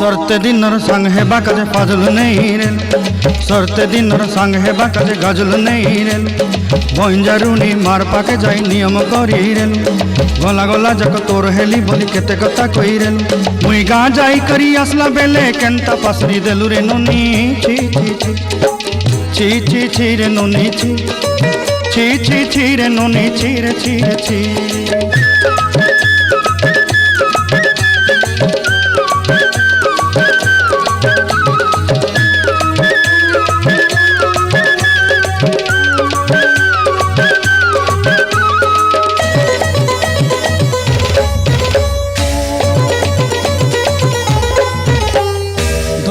সরতে দিনর সঙ্গ হেবা কাজে ফাজল নেই রেল সরতে দিনর সঙ্গ হেবা কাজে গাজল নেই রেল বঞ্জারুনি মার পাকে যাই নিয়ম করি রেল গলা গলা যাক তোর হেলি বলি কেতে কথা কই রেল মুই গাঁ যাই করি আসলা বেলে কেনতা পাসরি দেলু রে নুনি। ছি ছি ছি। ছি রে নুনি, ছি। ছি ছি ছি রে নুনি ছি রে ছি রে, ছি।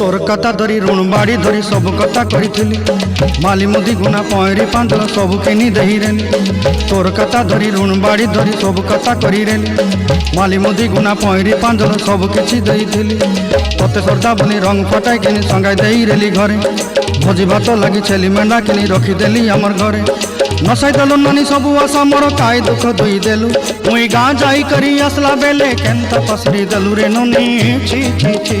তোর কথা ধরি ঋণ বাড়ি ধরি সব কথা করিলি মালি মুদি গুনা পয়রি পাঁচল সব কিনি দেহিরেনি তোর কথা ধরি ঋণ বাড়ি ধরি সব কথা করিরেনি মালি মুদি গুনা পয়রি পাঁচল সব কিছু দেইলি তোতে সর্দা বনি রং ফটাই কিনি সঙ্গাই দেইরেলি ঘরে ভোজি ভাত লাগি ছেলি মেন্ডা কিনি রখি দেলি আমার ঘরে নসাই দেলু নানি সবু আশা মোর কাই দুঃখ দুই দেলু মুই গাঁ যাই করি আসলা বেলে কেনতা পসরি দেলু রে নুনি ছি ছি ছি